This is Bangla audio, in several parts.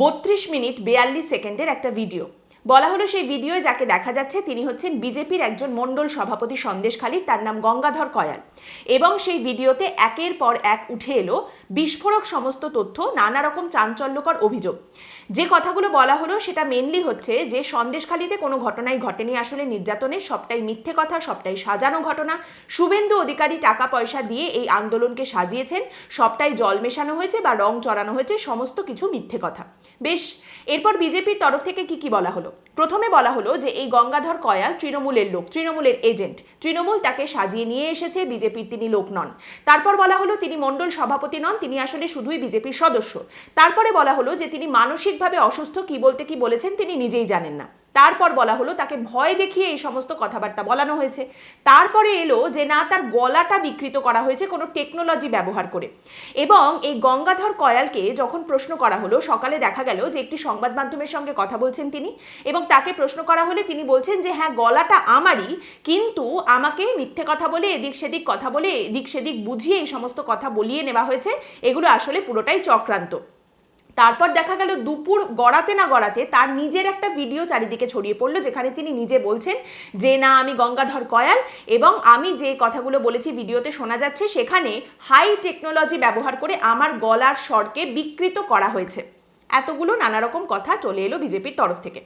বত্রিশ মিনিট বেয়াল্লিশ সেকেন্ডের একটা ভিডিও। বলা হলো সেই ভিডিওয়ে যাকে দেখা যাচ্ছে তিনি হচ্ছেন বিজেপির একজন মণ্ডল সভাপতি সন্দেশখালীর তার নাম গঙ্গাধর কয়াল। এবং সেই ভিডিওতে একের পর এক উঠে এলো বিস্ফোরক সমস্ত তথ্য, নানা রকম চাঞ্চল্যকর অভিযোগ। যে কথাগুলো বলা হলো সেটা মেনলি হচ্ছে যে সন্দেশখালীতে কোনো ঘটনাই ঘটেনি। আসলে নির্যাতনের সবটাই মিথ্যে কথা, সবটাই সাজানো ঘটনা। শুভেন্দু অধিকারী টাকা পয়সা দিয়ে এই আন্দোলনকে সাজিয়েছেন। সবটাই জল মেশানো হয়েছে বা রং চড়ানো হয়েছে, সমস্ত কিছু মিথ্যে কথা। বেশ, এরপর বিজেপির তরফ থেকে কি কি বলা হলো? প্রথমে বলা হলো যে এই গঙ্গাধর কয়াল তৃণমূলের লোক, তৃণমূলের এজেন্ট। তৃণমূল তাকে সাজিয়ে নিয়ে এসেছে, বিজেপির তিনি লোক নন। তারপর বলা হলো তিনি মণ্ডল সভাপতি নন, তিনি আসলে শুধুই বিজেপির সদস্য। তারপরে বলা হলো যে তিনি মানসিকভাবে অসুস্থ কি বলতে কি বলেছেন তিনি নিজেই জানেন না। তারপর বলা হলো তাকে ভয় দেখিয়ে এই সমস্ত কথাবার্তা বলানো হয়েছে। তারপরে এলো যে না, তার গলাটা বিকৃত করা হয়েছে কোনো টেকনোলজি ব্যবহার করে। এবং এই গঙ্গাধর কয়ালকে যখন প্রশ্ন করা হলো, সকালে দেখা গেল যে একটি সংবাদ মাধ্যমের সঙ্গে কথা বলছেন তিনি এবং তাকে প্রশ্ন করা হলে তিনি বলছেন যে হ্যাঁ গলাটা আমারই, কিন্তু আমাকে মিথ্যে কথা বলে, এদিক সেদিক কথা বলে, এদিক সেদিক বুঝিয়ে এই সমস্ত কথা বলিয়ে নেওয়া হয়েছে। এগুলো আসলে পুরোটাই চক্রান্ত। তারপর দেখা গেল দুপুর গড়াতে না গড়াতে তার নিজের একটা ভিডিও চারিদিকে ছড়িয়ে পড়ল, যেখানে তিনি নিজে বলছেন যে, না, আমি গঙ্গাধর কয়াল এবং আমি যে কথাগুলো বলেছি ভিডিওতে শোনা যাচ্ছে, সেখানে হাই টেকনোলজি ব্যবহার করে আমার গলার স্বরকে বিকৃত করা হয়েছে। এতগুলো নানা রকম কথা চলে এলো বিজেপির তরফ থেকে।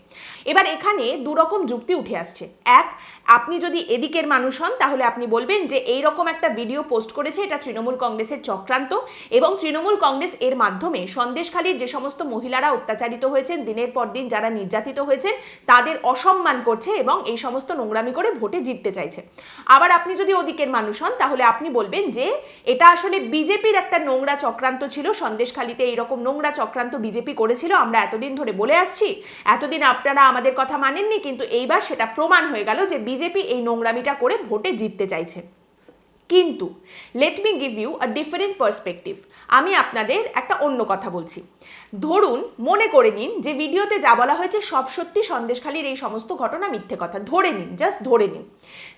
এবার এখানে দু রকম যুক্তি উঠে আসছে। এক, আপনি যদি এদিকের মানুষ হন, তাহলে আপনি বলবেন যে এই রকম একটা ভিডিও পোস্ট করেছে, এটা তৃণমূল কংগ্রেসের চক্রান্ত এবং তৃণমূল কংগ্রেস এর মাধ্যমে সন্দেশখালীর যে সমস্ত মহিলারা অত্যাচারিত হয়েছেন, দিনের পর দিন যারা নির্যাতিত হয়েছেন, তাদের অসম্মান করছে এবং এই সমস্ত নোংরামি করে ভোটে জিততে চাইছে। আবার আপনি যদি ওদিকের মানুষ হন, তাহলে আপনি বলবেন যে এটা আসলে বিজেপির একটা নোংরা চক্রান্ত ছিল, সন্দেশখালীতে এইরকম নোংরা চক্রান্ত বিজেপি করেছিল, আমরা এতদিন ধরে বলে আসছি। এতদিন আপনারা আমাদের কথা মানেননি, কিন্তু এইবার সেটা প্রমাণ হয়ে গেল যে বিজেপি এই নোংরামিটা করে ভোটে জিততে চাইছে। কিন্তু let me give you a different perspective আমি আপনাদের একটা অন্য কথা বলছি। ধরুন, মনে করে নিন যে ভিডিওতে যা বলা হয়েছে সব সত্যি, সন্দেশখালীর এই সমস্ত ঘটনা মিথ্যে কথা। ধরে নিন জাস্ট ধরে নিন।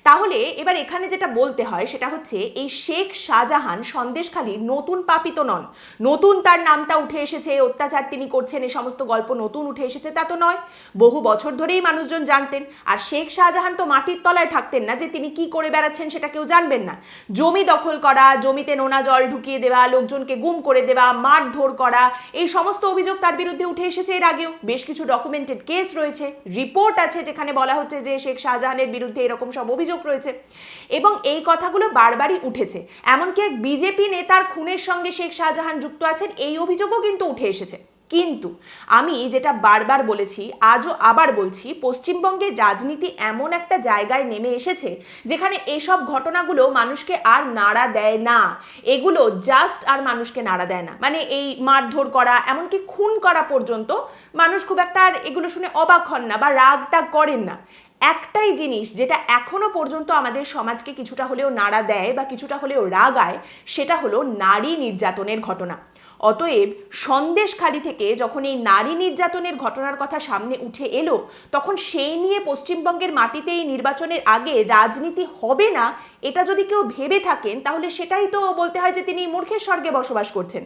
তাহলে এবার এখানে যেটা বলতে হয় সেটা হচ্ছে এই শেখ শাহজাহান সন্দেশখালীর নতুন পাপিত নন। নতুন তার নামটা উঠে এসেছে, অত্যাচার তিনি করছেন এই সমস্ত গল্প নতুন উঠে এসেছে, তা তো নয়। বহু বছর ধরেই মানুষজন জানতেন, আর শেখ শাহজাহান তো মাটির তলায় থাকতেন না যে তিনি কি করে বেড়াচ্ছেন সেটা কেউ জানবেন না। জমি দখল করা, জমিতে নোনা জল ঢুকিয়ে দেওয়া, লোকজনকে গুম করে দেওয়া, মারধর করা, এই সমস্ত অভিযোগ তার বিরুদ্ধে উঠে এসেছে এর আগেও। বেশ কিছু ডকুমেন্টেড কেস রয়েছে রিপোর্ট আছে যেখানে বলা হচ্ছে যে শেখ শাহজাহানের বিরুদ্ধে এরকম সব অভিযোগ রয়েছে। এবং এই কথাগুলো বারবারই উঠেছে। এমনকি এক বিজেপি নেতার খুনের সঙ্গে শেখ শাহজাহান যুক্ত আছেন, এই অভিযোগও কিন্তু উঠে এসেছে। কিন্তু আমি যেটা বারবার বলেছি, আজও আবার বলছি, পশ্চিমবঙ্গের রাজনীতি এমন একটা জায়গায় নেমে এসেছে, যেখানে এসব ঘটনাগুলো মানুষকে আর নাড়া দেয় না। এগুলো জাস্ট আর মানুষকে নাড়া দেয় না। মানে এই মারধর করা, এমনকি খুন করা পর্যন্ত মানুষ খুব একটা আর এগুলো শুনে অবাক হন না বা রাগটা করেন না। একটাই জিনিস যেটা এখনও পর্যন্ত আমাদের সমাজকে কিছুটা হলেও নাড়া দেয় বা কিছুটা হলেও রাগায় সেটা হলো নারী নির্যাতনের ঘটনা। অতএব সন্দেশখালি থেকে যখন এই নারী নির্যাতনের ঘটনার কথা সামনে উঠে এলো, তখন সেই নিয়ে পশ্চিমবঙ্গের মাটিতে এই নির্বাচনের আগে রাজনীতি হবে না এটা যদি কেউ ভেবে থাকেন, তাহলে সেটাই তো বলতে হয় যে তিনি মূর্খের স্বর্গে বসবাস করছেন।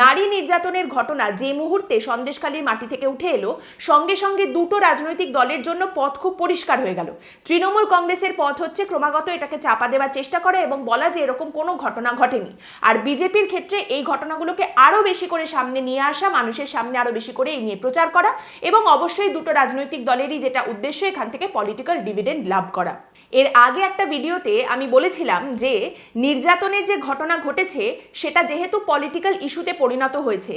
নারী নির্যাতনের ঘটনা যে মুহূর্তে সন্দেশখালীর মাটি থেকে উঠে এলো, সঙ্গে সঙ্গে দুটো রাজনৈতিক দলের জন্য পথ খুব পরিষ্কার হয়ে গেল। তৃণমূল কংগ্রেসের পথ হচ্ছে ক্রমাগত এটাকে চাপা দেওয়ার চেষ্টা করা এবং বলা যে এরকম কোনো ঘটনা ঘটেনি। আর বিজেপির ক্ষেত্রে এই ঘটনাগুলোকে আরও বেশি করে সামনে নিয়ে আসা, মানুষের সামনে আরও বেশি করে এই নিয়ে প্রচার করা এবং অবশ্যই দুটো রাজনৈতিক দলেরই যেটা উদ্দেশ্য এখান থেকে পলিটিক্যাল ডিভিডেন্ড লাভ করা। এর আগে একটা ভিডিওতে আমি বলেছিলাম যে নির্যাতনের যে ঘটনা ঘটেছে, সেটা যেহেতু পলিটিক্যাল ইস্যুতে পরিণত হয়েছে,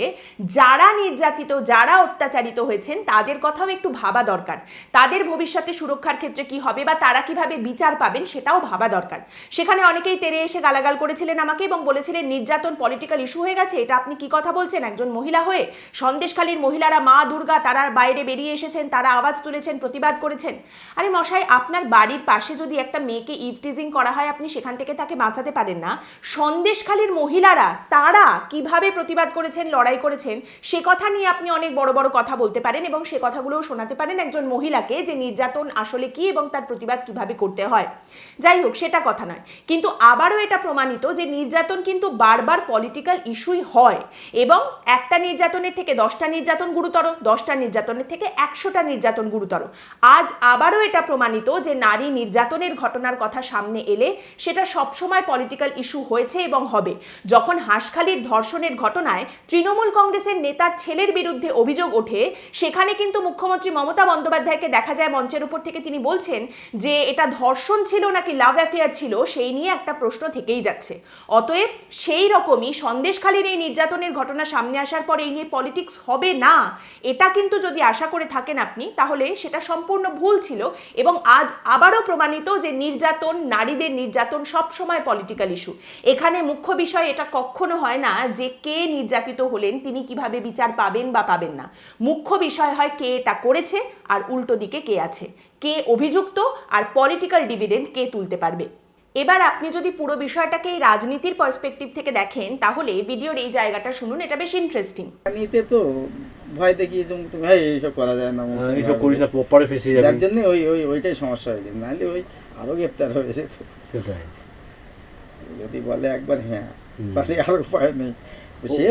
যারা নির্যাতিত, যারা অত্যাচারিত হয়েছেন, তাদের কথাও একটু ভাবা দরকার। তাদের ভবিষ্যতে সুরক্ষার ক্ষেত্রে কি হবে বা তারা কীভাবে বিচার পাবেন, সেটাও ভাবা দরকার। সেখানে অনেকেই তেরে এসে গালাগাল করেছিলেন আমাকে এবং বলেছিলেন, নির্যাতন পলিটিক্যাল ইস্যু হয়ে গেছে, এটা আপনি কি কথা বলছেন? একজন মহিলা হয়ে? সন্দেশখালীর মহিলারা মা দুর্গা, তারা বাইরে বেরিয়ে এসেছেন, তারা আওয়াজ তুলেছেন, প্রতিবাদ করেছেন? আরে মশাই, আপনার বাড়ির পাশে যদি একটা মেয়েকে ইভটিজিং করা হয়, আপনি সেখান থেকে তাকে বাঁচাতে পারেন না। সন্দেশখালীর মহিলারা, তারা কীভাবে প্রতিবাদ করেছেন, লড়াই করেছেন, সে কথা নিয়ে আপনি অনেক বড় বড় কথা বলতে পারেন এবং সে কথাগুলোও শোনাতে পারেন একজন মহিলাকে যে নির্যাতন আসলে কি এবং তার প্রতিবাদ কীভাবে করতে হয়। যাই হোক, সেটা কথা নয়। কিন্তু আবারও এটা প্রমাণিত যে নির্যাতন কিন্তু বারবার পলিটিক্যাল ইস্যুই হয় এবং একটা নির্যাতনের থেকে দশটা নির্যাতন গুরুতর, দশটা নির্যাতনের থেকে একশোটা নির্যাতন গুরুতর। আজ আবারও এটা প্রমাণিত যে নারী নির্যাতনের ঘটনার কথা সামনে এলে সেটা সবসময় পলিটিক্যাল ইস্যু হয়েছে এবং হবে। যখন হাঁসখালির ধর্ষণের ঘটনায় তৃণমূল কংগ্রেসের নেতার ছেলের বিরুদ্ধে অভিযোগ ওঠে, সেখানে কিন্তু মুখ্যমন্ত্রী মমতা বন্দ্যোপাধ্যায়কে দেখা যায় মঞ্চের উপর থেকে তিনি বলছেন যে, এটা ধর্ষণ ছিল নাকি লাভ অ্যাফেয়ার ছিল সেই নিয়ে একটা প্রশ্ন থেকেই যাচ্ছে। অতএব সেই রকমই সন্দেশখালীর এই নির্যাতনের ঘটনা সামনে আসার পর এই নিয়ে পলিটিক্স হবে না, এটা কিন্তু যদি আশা করে থাকেন আপনি, তাহলে সেটা সম্পূর্ণ ভুল ছিল এবং আজ আবারও প্রমাণিত যে নির্যাতন, নারীদের নির্যাতন সবসময় পলিটিক্যাল ইস্যু এখানে মুখ্য বিষয় এটা কখনো হয় না যে কে নির্যাতিত হলেন, তিনি কীভাবে বিচার পাবেন বা পাবেন না। মুখ্য বিষয় হয় কে এটা করেছে আর উল্টো দিকে কে আছে। কে অভিযুক্ত আর পলিটিক্যাল ডিভিডেন্ট কে তুলতে পারবে। এবার আপনি যদি পুরো বিষয়টাকে এই রাজনীতির পার্সপেক্টিভ থেকে দেখেন তাহলে ভিডিওর এই জায়গাটা শুনুন এটা বেশ ইন্টারেস্টিং নিতে তো ভয় দেখিয়েছে মুক্তি ভাই এইসব করা যায় না হ্যাঁ, এইসব করিস না পরে ফেসে যাবে। যার জন্য ওই ওই ওইটাই সমস্যা হয়েছে নাহলে ওই আরও গ্রেপ্তার হয়ে যেত। সেটাই। যদি বলে একবার হ্যাঁ তাহলে আরও উপায় নেই। সে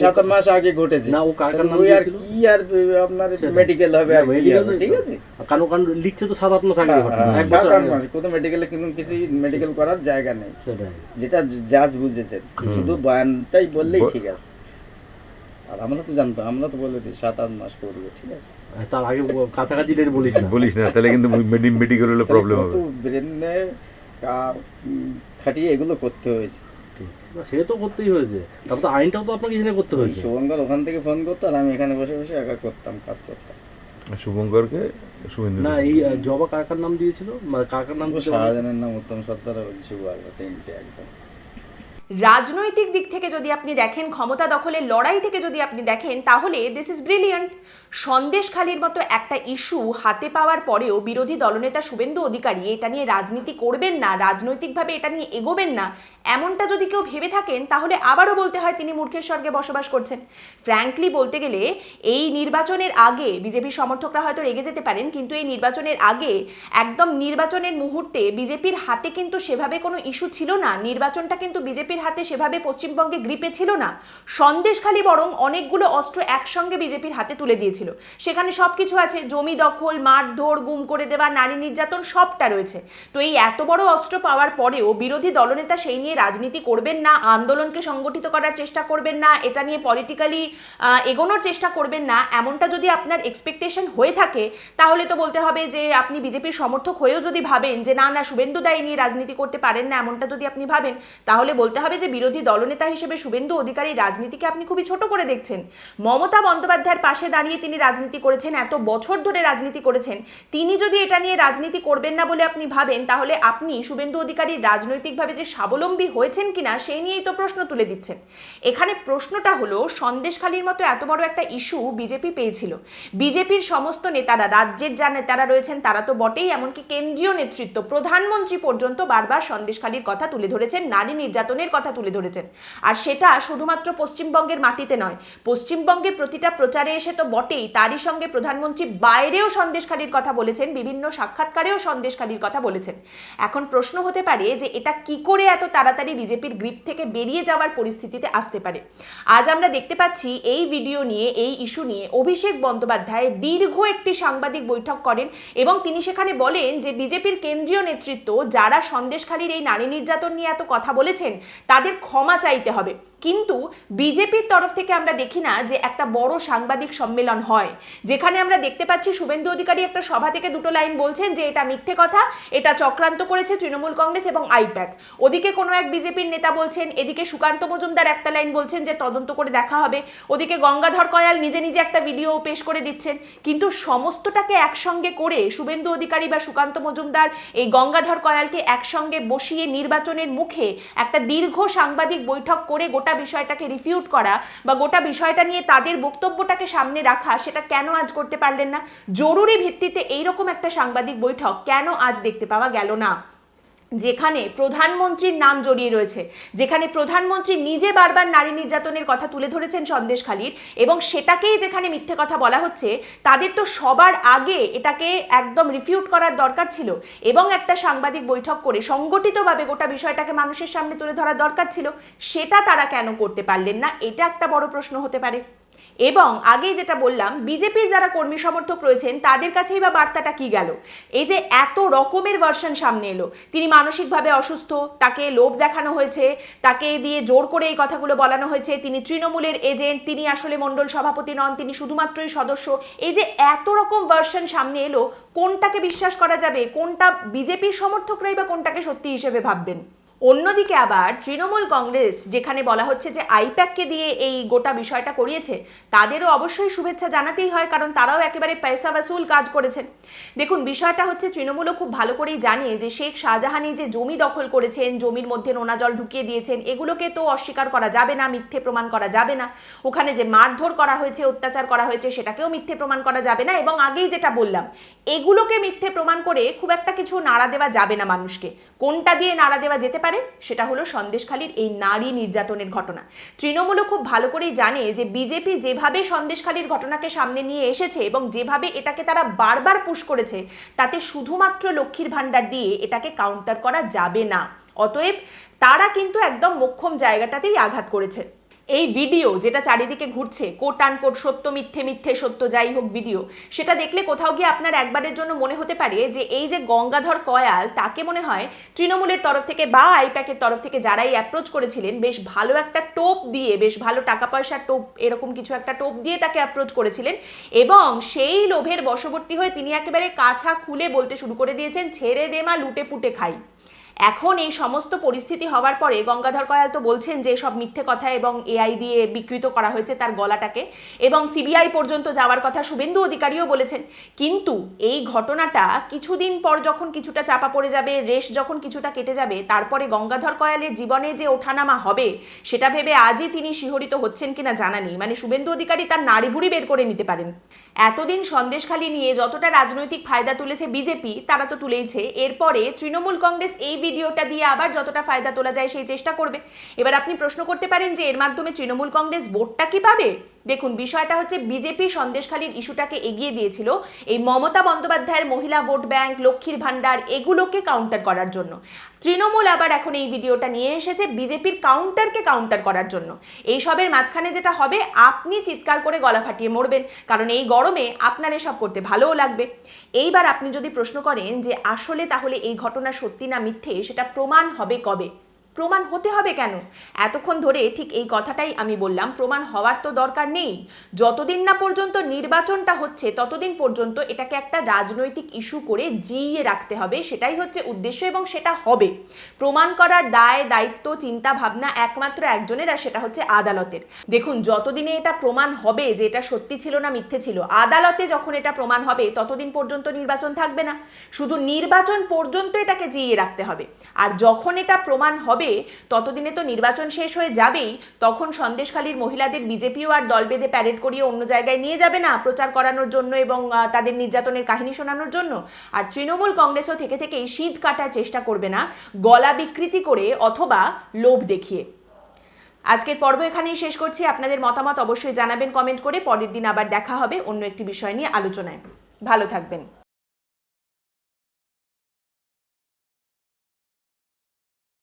সাত মাস আগে ঘটেছে। না, ও কার কার নাম আর কি আর আপনার মেডিকেল হবে আর না, কি medical হবে, নয় ঠিক আছে? কারণ কারণ লিখছে তো সাত আট মাস আগে হ্যাঁ, এক বছর আগে। কোনো মেডিকেলে কিন্তু কিছু মেডিকেল করার জায়গা নেই। যেটা জাজ বুঝেছেন। শুধু বয়ানটাই বললেই ঠিক আছে। আর আমরা তো জানতাম আমরা তো বলে দিই সাত আট মাস করবে ঠিক আছে? তার আগে কাছাকাছি ডেট বলিস না। বলিস না তাহলে কিন্তু মেডিকেল হলে প্রবলেম হবে। ব্রেনে খাটিয়ে এগুলো করতে হয়েছে। সে তো করতেই হয়েছে। তারপর তো আইনটাও তো আপনাকে জেনে করতে হয়েছে। শুভঙ্কর ওখান থেকে ফোন করতো আর আমি এখানে বসে বসে একা করতাম কাজ করতাম। শুভঙ্করকে শুভেন্দু না এই জবা কাকার নাম দিয়েছিল? মানে কাকার নাম দিয়েছিল? শাহজাহানের নাম উত্তম বলছি বারবার তিনটে একদম। রাজনৈতিক দিক থেকে যদি আপনি দেখেন ক্ষমতা দখলের লড়াই থেকে যদি আপনি দেখেন তাহলে দিস ইজ ব্রিলিয়ান্ট সন্দেশখালির মতো একটা ইস্যু হাতে পাওয়ার পরেও বিরোধী দলনেতা শুভেন্দু অধিকারী এটা নিয়ে রাজনীতি করবেন না রাজনৈতিকভাবে এটা নিয়ে এগোবেন না। এমনটা যদি কেউ ভেবে থাকেন, তাহলে আবারও বলতে হয় তিনি মূর্খের স্বর্গে বসবাস করছেন। ফ্র্যাঙ্কলি বলতে গেলে, এই নির্বাচনের আগে বিজেপির সমর্থকরা হয়তো রেগে যেতে পারেন, কিন্তু এই নির্বাচনের আগে একদম নির্বাচনের মুহূর্তে বিজেপির হাতে কিন্তু সেভাবে কোনো ইস্যু ছিল না। নির্বাচনটা কিন্তু বিজেপির হাতে সেভাবে পশ্চিমবঙ্গে গ্রিপে ছিল না। সন্দেশখালী বরং অনেকগুলো অস্ত্র একসঙ্গে বিজেপির হাতে তুলে দিয়েছিল। সেখানে সব কিছু আছে, জমি দখল মারধর গুম করে দেওয়া, নারী নির্যাতন, সবটা রয়েছে। তো এই এত বড় অস্ত্র পাওয়ার পরেও বিরোধী দলনেতা সেই নিয়ে রাজনীতি করবেন না, আন্দোলনকে সংগঠিত করার চেষ্টা করবেন না, এটা নিয়ে পলিটিক্যালি এগোনোর চেষ্টা করবেন না, এমনটা যদি আপনার এক্সপেকটেশন হয়ে থাকে, তাহলে তো বলতে হবে যে আপনি বিজেপির সমর্থক হয়েও যদি ভাবেন যে না না, শুভেন্দু দায় নিয়ে রাজনীতি করতে পারেন না, এমনটা যদি আপনি ভাবেন, তাহলে বলতে হবে যে বিরোধী দলনেতা হিসেবে শুভেন্দু অধিকারী রাজনীতিকে আপনি খুবই ছোট করে দেখছেন। মমতা বন্দ্যোপাধ্যায়ের পাশে দাঁড়িয়ে তিনি রাজনীতি করেছেন, এত বছর ধরে রাজনীতি করেছেন, তিনি যদি এটা নিয়ে রাজনীতি করবেন না বলে আপনি ভাবেন, তাহলে আপনি শুভেন্দু অধিকারীর রাজনৈতিকভাবে যে স্বাবলম্বী হয়েছেন কিনা সেই নিয়েই তো প্রশ্ন তুলে দিচ্ছেন এখানে প্রশ্নটা হলো, সন্দেশখালীর মতো এত বড় একটা ইস্যু বিজেপি পেয়েছিল। বিজেপির সমস্ত নেতারা, রাজ্যের যা নেতারা রয়েছেন, তারা তো বটেই, এমনকি কেন্দ্রীয় নেতৃত্ব, প্রধানমন্ত্রী পর্যন্ত বারবার সন্দেশখালীর কথা তুলে ধরেছেন, নারী নির্যাতনের কথা তুলে ধরেছেন। আর সেটা শুধুমাত্র পশ্চিমবঙ্গের মাটিতে নয়, পশ্চিমবঙ্গের প্রতিটা প্রচারে এসে তো বটেই, তারই সঙ্গে প্রধানমন্ত্রী বাইরেও সন্দেশখালীর কথা বলেছেন, বিভিন্ন সাক্ষাৎকারেও সন্দেশখালীর কথা বলেছেন। এখন প্রশ্ন হতে পারে যে, এটা কি করে এত তাড়াতাড়ি বিজেপির গ্রিপ থেকে বেরিয়ে যাওয়ার পরিস্থিতিতে আসতে পারে। আজ আমরা দেখতে পাচ্ছি এই ভিডিও নিয়ে, এই ইস্যু নিয়ে অভিষেক বন্দ্যোপাধ্যায় দীর্ঘ একটি সাংবাদিক বৈঠক করেন এবং তিনি সেখানে বলেন যে বিজেপির কেন্দ্রীয় নেতৃত্ব যারা সন্দেশখালীর এই নারী নির্যাতন নিয়ে এত কথা বলেছেন, তাদের ক্ষমা চাইতে হবে। কিন্তু বিজেপির তরফ থেকে আমরা দেখি না যে একটা বড় সাংবাদিক সম্মেলন হয়, যেখানে আমরা দেখতে পাচ্ছি শুভেন্দু অধিকারী একটা সভা থেকে দুটো লাইন বলছেন যে এটা মিথ্যে কথা, এটা চক্রান্ত করেছে তৃণমূল কংগ্রেস এবং আইপ্যাক। ওদিকে কোনো এক বিজেপির নেতা বলছেন, এদিকে সুকান্ত মজুমদার একটা লাইন বলছেন যে তদন্ত করে দেখা হবে। ওদিকে গঙ্গাধর কয়াল নিজে নিজে একটা ভিডিও পেশ করে দিচ্ছেন। কিন্তু সমস্তটাকে একসঙ্গে করে শুভেন্দু অধিকারী বা সুকান্ত মজুমদার এই গঙ্গাধর কয়ালকে একসঙ্গে বসিয়ে নির্বাচনের মুখে একটা দীর্ঘ সাংবাদিক বৈঠক করে গোটা গোটা বিষয়টাকে রিফিউট করা বা গোটা বিষয়টা নিয়ে তাদের বক্তব্যটাকে সামনে রাখা, সেটা কেন আজ করতে পারলেন না? জরুরি ভিত্তিতে এইরকম একটা সাংবাদিক বৈঠক কেন আজ দেখতে পাওয়া গেল না? যেখানে প্রধানমন্ত্রীর নাম জড়িয়ে রয়েছে, যেখানে প্রধানমন্ত্রী নিজে বারবার নারী নির্যাতনের কথা তুলে ধরেছেন সন্দেশখালীর এবং সেটাকেই যেখানে মিথ্যে কথা বলা হচ্ছে, তাদের তো সবার আগে এটাকে একদম রিফিউট করার দরকার ছিল, এবং একটা সাংবাদিক বৈঠক করে সংগঠিতভাবে গোটা বিষয়টাকে মানুষের সামনে তুলে ধরার দরকার ছিল, সেটা তারা কেন করতে পারলেন না? এটা একটা বড় প্রশ্ন হতে পারে। এবং আগেই যেটা বললাম, বিজেপির যারা কর্মী সমর্থক রয়েছেন, তাদের কাছেই বা বার্তাটা কি গেল? এই যে এত রকমের ভার্সন সামনে এলো, তিনি মানসিকভাবে অসুস্থ, তাকে লোভ দেখানো হয়েছে, তাকে দিয়ে জোর করে এই কথাগুলো বলানো হয়েছে, তিনি তৃণমূলের এজেন্ট, তিনি আসলে মণ্ডল সভাপতি নন, তিনি শুধুমাত্রই সদস্য। এই যে এত রকম ভার্সন সামনে এলো, কোনটাকে বিশ্বাস করা যাবে? কোনটা বিজেপির সমর্থকরাই বা কোনটাকে সত্যি হিসেবে ভাববেন? অন্যদিকে আবার তৃণমূল কংগ্রেস, যেখানে বলা হচ্ছে যে আইপ্যাককে দিয়ে এই গোটা বিষয়টা করিয়েছে, তাদেরও অবশ্যই শুভেচ্ছা জানাতেই হয়, কারণ তারাও একেবারে পয়সা ওয়াসুল কাজ করেছেন। দেখুন, বিষয়টা হচ্ছে তৃণমূলও খুব ভালো করেই জানে যে শেখ শাহজাহানি যে জমি দখল করেছেন, জমির মধ্যে নোনা জল ঢুকিয়ে দিয়েছেন, এগুলোকে তো অস্বীকার করা যাবে না, মিথ্যে প্রমাণ করা যাবে না। ওখানে যে মারধর করা হয়েছে, অত্যাচার করা হয়েছে, সেটাকেও মিথ্যে প্রমাণ করা যাবে না, এবং আগেই যেটা বললাম, এগুলোকে মিথ্যে প্রমাণ করে খুব একটা কিছু নাড়া দেওয়া যাবে না মানুষকে। কোনটা দিয়ে নাড়া দেওয়া যেতে পারে সেটা হলো সন্দেশখালীর এই নারী নির্যাতনের ঘটনা। তৃণমূলও খুব ভালো করেই জানে যে বিজেপি যেভাবে সন্দেশখালীর ঘটনাকে সামনে নিয়ে এসেছে এবং যেভাবে এটাকে তারা বারবার পুশ করেছে, তাতে শুধুমাত্র লক্ষ্মীর ভাণ্ডার দিয়ে এটাকে কাউন্টার করা যাবে না। অতএব তারা কিন্তু একদম মোক্ষম জায়গাটাতেই আঘাত করেছে। এই ভিডিও যেটা চারিদিকে ঘুরছে কোট আন কোট সত্য, মিথ্যে মিথ্যে, সত্য, যাই হোক ভিডিও সেটা দেখলে কোথাও গিয়ে আপনার একবারের জন্য মনে হতে পারে যে এই যে গঙ্গাধর কয়াল, তাকে মনে হয় তৃণমূলের তরফ থেকে বা আইপ্যাকের তরফ থেকে যারাই অ্যাপ্রোচ করেছিলেন, বেশ ভালো একটা টোপ দিয়ে, বেশ ভালো টাকা পয়সার টোপ, এরকম কিছু একটা টোপ দিয়ে তাকে অ্যাপ্রোচ করেছিলেন এবং সেই লোভের বশবর্তী হয়ে তিনি একেবারে কাছা খুলে বলতে শুরু করে দিয়েছেন, ছেড়ে দে মা লুটে পুটে খাই। এখন এই সমস্ত পরিস্থিতি হওয়ার পরে গঙ্গাধর কয়াল তো বলছেন যে সব মিথ্যে কথা এবং এআই দিয়ে বিকৃত করা হয়েছে তার গলাটাকে। এবং সিবিআই পর্যন্ত যাওয়ার কথা শুভেন্দু অধিকারীও বলেছেন। কিন্তু এই ঘটনাটা কিছুদিন পর যখন কিছুটা চাপা পড়ে যাবে, রেশ যখন কিছুটা কেটে যাবে, তারপরে গঙ্গাধর কয়ালের জীবনে যে ওঠানামা হবে, সেটা ভেবে আজই তিনি শিহরিত হচ্ছেন কিনা জানা নেই। মানে শুভেন্দু অধিকারী তার নাড়ি ভুড়ি বের করে নিতে পারেন। এতদিন সন্দেশখালী নিয়ে যতটা রাজনৈতিক ফায়দা তুলেছে বিজেপি, তারা তো তুলেইছে। এরপরে তৃণমূল কংগ্রেস এই ভিডিওটা দিয়ে আবার যতটা ফায়দা তোলা যায় সেই চেষ্টা করবে। এবার আপনি প্রশ্ন করতে পারেন যে, এর মাধ্যমে তৃণমূল কংগ্রেস ভোটটা কি পাবে? দেখুন, বিষয়টা হচ্ছে বিজেপি সন্দেশখালীর ইস্যুটাকে এগিয়ে দিয়েছিল এই মমতা বন্দ্যোপাধ্যায়ের মহিলা ভোট ব্যাংক, লক্ষ্মীর ভাণ্ডার এগুলোকে কাউন্টার করার জন্য। তৃণমূল আবার এখন এই ভিডিওটা নিয়ে এসেছে বিজেপির কাউন্টারকে কাউন্টার করার জন্য। এই সবের মাঝখানে যেটা হবে, আপনি চিৎকার করে গলা ফাটিয়ে মরবেন, কারণ এই গরমে আপনার এসব করতে ভালোও লাগবে। এইবার আপনি যদি প্রশ্ন করেন যে আসলে তাহলে এই ঘটনা সত্যি না মিথ্যে, সেটা প্রমাণ হবে কবে? প্রমাণ হতে হবে কেন? এতক্ষণ ধরে ঠিক এই কথাটাই আমি বললাম, প্রমাণ হওয়ার তো দরকার নেই। যতদিন না পর্যন্ত নির্বাচনটা হচ্ছে, ততদিন পর্যন্ত এটাকে একটা রাজনৈতিক ইস্যু করে জিইয়ে রাখতে হবে, সেটাই হচ্ছে উদ্দেশ্য এবং সেটা হবে। প্রমাণ করার দায়, দায়িত্ব, চিন্তা, ভাবনা একমাত্র একজনের আর সেটা হচ্ছে আদালতের। দেখুন, যতদিনে এটা প্রমাণ হবে যে এটা সত্যি ছিল না মিথ্যে ছিল, আদালতে যখন এটা প্রমাণ হবে, ততদিন পর্যন্ত নির্বাচন থাকবে না। শুধু নির্বাচন পর্যন্ত এটাকে জিইয়ে রাখতে হবে। আর যখন এটা প্রমাণ হবে ততদিনে তো নির্বাচন শেষ হয়ে যাবেই, তখন সন্দেশখালীর মহিলাদের বিজেপিও আর দল বেঁধে প্যারেড করিয়ে অন্য জায়গায় নিয়ে যাবে না প্রচার করানোর জন্য এবং তাদের নির্যাতনের কাহিনী শোনানোর জন্য। আর তৃণমূল কংগ্রেসও থেকে থেকেই শীত কাটার চেষ্টা করবে না, গলা বিকৃতি করে অথবা লোভ দেখিয়ে। আজকের পর্ব এখানেই শেষ করছি। আপনাদের মতামত অবশ্যই জানাবেন কমেন্ট করে। পরের দিন আবার দেখা হবে অন্য একটি বিষয় নিয়ে আলোচনায়। ভালো থাকবেন।